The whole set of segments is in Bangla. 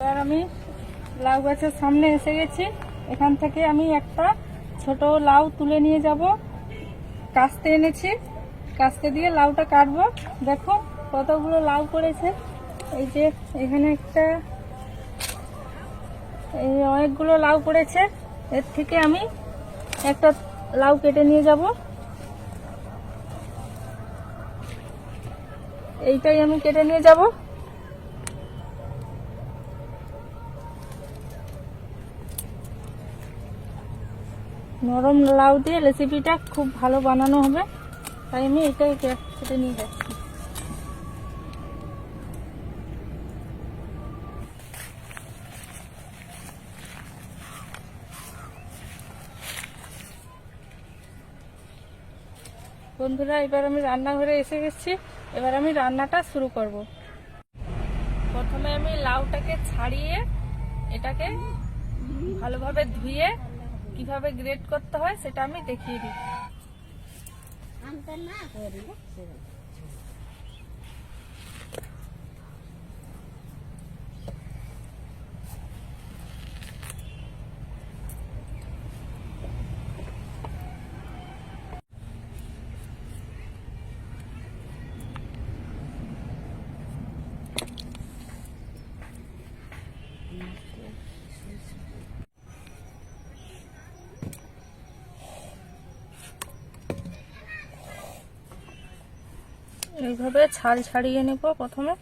এবার আমি লাউ গাছের সামনে এসে গেছি। এখান থেকে আমি একটা ছোট লাউ তুলে নিয়ে যাব। কাস্তে এনেছি। কাস্তে দিয়ে লাউটা কাটবো। দেখো কতগুলো লাউ পড়েছে। এই যে এখানে একটা এই অনেকগুলো লাউ পড়েছে। এর থেকে আমি একটা লাউ কেটে নিয়ে যাব। এইটাই আমি কেটে নিয়ে যাব। নরম লাউ দিয়ে রেসিপিটা খুব ভালো বানানো হবে। তাই আমি এটাই কেটে নিয়ে যাচ্ছি। বন্ধুরা, এবার আমি রান্নাঘরে এসে গেছি। এবার আমি রান্নাটা শুরু করব। প্রথমে আমি লাউটাকে ছাড়িয়ে এটাকে ভালোভাবে ধুয়ে কীভাবে গ্রেড করতে হয় সেটা আমি দেখিয়ে দিই। এইভাবে ছাল ছাড়িয়ে নেব প্রথমে।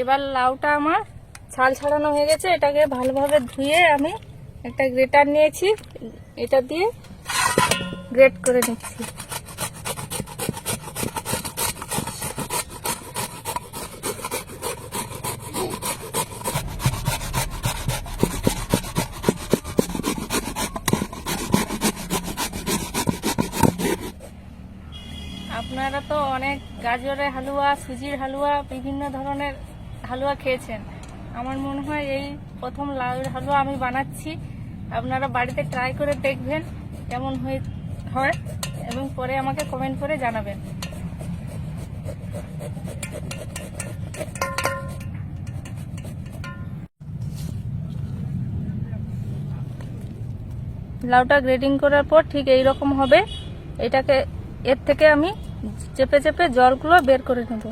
এবার লাউটা আমার ছাল ছাড়ানো হয়ে গেছে। এটাকে ভালোভাবে ধুয়ে আমি একটা গ্রেটার নিয়েছি। এটা দিয়ে গ্রেট করে নিচ্ছি আপনারা তো অনেক গাজরের হালুয়া, সুজির হালুয়া, বিভিন্ন ধরনের হালুয়া খেয়েছেন। আমার মনে হয় এই প্রথম লাউয়ের হালুয়া আমি বানাচ্ছি। আপনারা বাড়িতে ট্রাই করে দেখবেন কেমন হয়ে, হয় এবং পরে আমাকে কমেন্ট করে জানাবেন। লাউটা গ্রেডিং করার পর ঠিক এই রকম হবে। এটাকে, এর থেকে আমি চেপে চেপে জলগুলো বের করে নেব।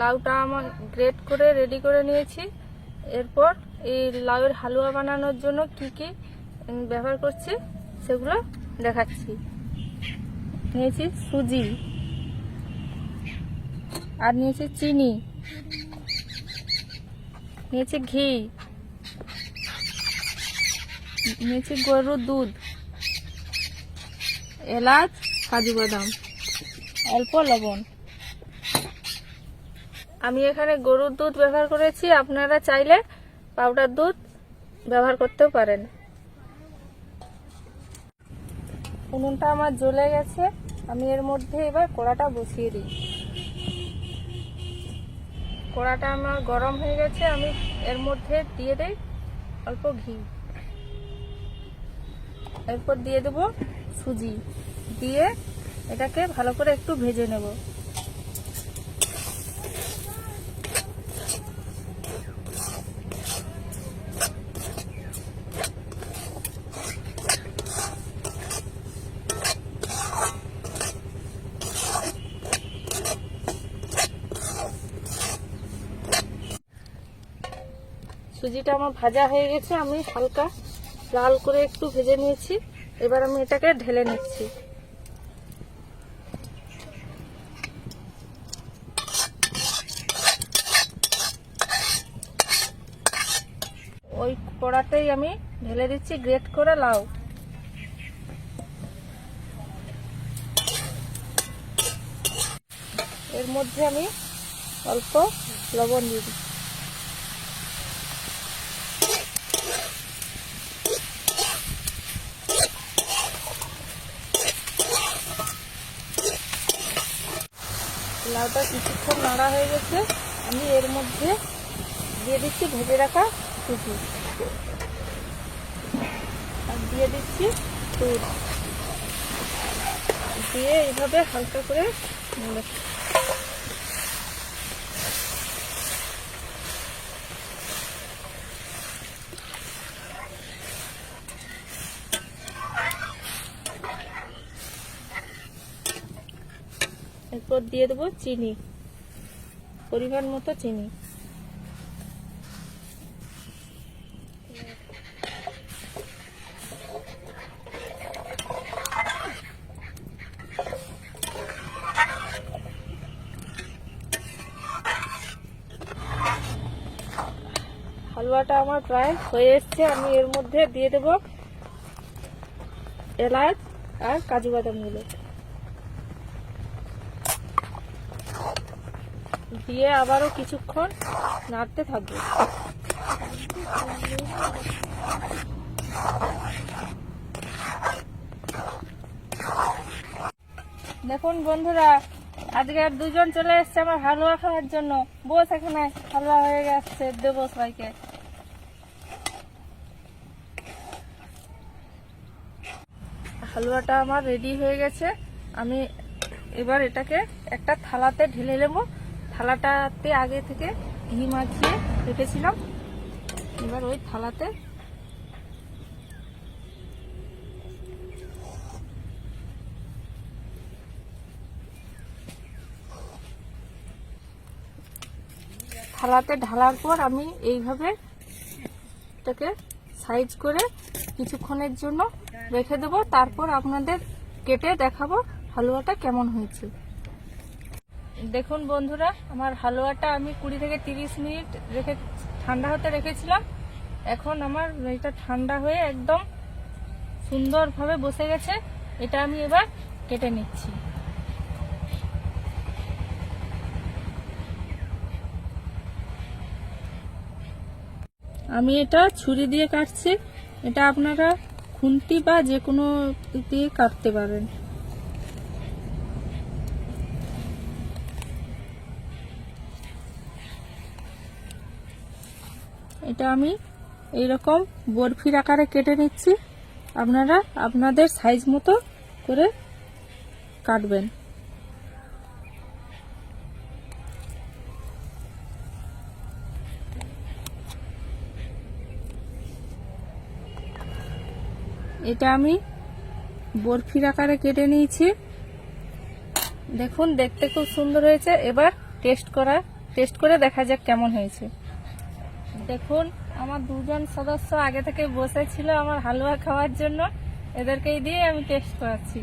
লাউটা আমার গ্রেট করে রেডি করে নিয়েছি। এরপর এই লাউয়ের হালুয়া বানানোর জন্য কি কি ব্যবহার করছি সেগুলো দেখাচ্ছি। নিয়েছি সুজি। আর নিয়েছি চিনি। নিয়েছি ঘি। নিয়েছি গরুর দুধ। এলাচ, কাজু বাদাম। অল্প লবণ। আমি এখানে গরুর দুধ ব্যবহার করেছি। আপনারা চাইলে পাউডার দুধ ব্যবহার করতেও পারেন। উনুনটা আমার জ্বলে গেছে। আমি এর মধ্যে এবার কড়াটা বসিয়ে দিই। কড়াটা আমার গরম হয়ে গেছে, আমি এর মধ্যে দিয়ে দিই অল্প ঘি। এরপর দিয়ে দেবো সুজি। দিয়ে এটাকে ভালো করে একটু ভেজে নেব। সুজিটা আমার ভাজা হয়ে গেছে, আমি হালকা লাল করে একটু ভেজে নিয়েছি। এবার আমি এটাকে ঢেলে নিচ্ছি। ওই কড়াতেই আমি ঢেলে দিচ্ছি গ্রেট করে লাউ। এর মধ্যে আমি অল্প লবণ দিয়ে দিচ্ছি। লাউটা কিছুক্ষণ নাড়া হয়ে গেছে, আমি এর মধ্যে দিয়ে দিচ্ছি ভেজে রাখা সুজি আর দিয়ে দিচ্ছি দিয়ে এইভাবে হালকা করে এরপর দিয়ে দেবো চিনি, পরিমাণ মতো চিনি। হালুয়াটা আমার প্রায় হয়ে এসছে, আমি এর মধ্যে দিয়ে দেব এলাচ আর কাজু বাদামগুলো দিয়ে আবারও কিছুক্ষণ নাড়তে থাকব। দেখুন বন্ধুরা, আজকে আর দুজন চলে এসছে আমার হালুয়া খাওয়ার জন্য। বস এখানে হালুয়া হয়ে গেছে, দেবো সবাইকে। হালুয়াটা আমার রেডি হয়ে গেছে। আমি এবার এটাকে একটা থালাতে ঢেলে নেব। থালাটাতে আগে থেকে ঘি মাখিয়ে রেখেছিলাম। এবার ওই থালাতে থালাতে ঢালার পর আমি এইভাবে এটাকে সাইজ করে কিছুক্ষণের জন্য রেখে দেবো। তারপর আপনাদের কেটে দেখাবো হালুয়াটা কেমন হয়েছে। দেখুন বন্ধুরা, আমার হালুয়াটা আমি কুড়ি থেকে তিরিশ মিনিট রেখে ঠান্ডা হতে রেখেছিলাম। এখন আমার এটা ঠান্ডা হয়ে একদম সুন্দরভাবে বসে গেছে। এটা আমি এবার কেটে নিচ্ছি। আমি এটা ছুরি দিয়ে কাটছি। এটা আপনারা খুন্তি বা যে কোনো দিয়ে কাটতে পারেন। এটা আমি এইরকম বরফির আকারে কেটে নিচ্ছি। আপনারা আপনাদের সাইজ মতো করে কাটবেন। এটা আমি বরফির আকারে কেটে নিয়েছি। দেখুন, দেখতে খুব সুন্দর হয়েছে। এবার টেস্ট করা টেস্ট করে দেখা যাক কেমন হয়েছে। দেখুন, আমার দুজন সদস্য আগে থেকে বসেছিল আমার হালুয়া খাওয়ার জন্য। এদেরকেই দিয়ে আমি টেস্ট করাচ্ছি।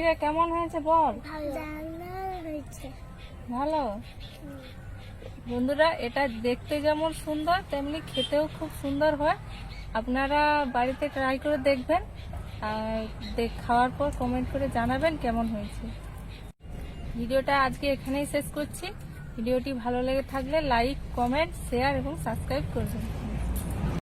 কিরে, কেমন হয়েছে বল? ভালো? বন্ধুরা, এটা দেখতে যেমন সুন্দর, তেমনি খেতেও খুব সুন্দর হয়। আপনারা বাড়িতে ট্রাই করে দেখবেন। আর খাওয়ার পর কমেন্ট করে জানাবেন কেমন হয়েছে। ভিডিওটা আজকে এখানেই শেষ করছি। ভিডিওটি ভালো লেগে থাকলে লাইক কমেন্ট শেয়ার এবং সাবস্ক্রাইব করবেন।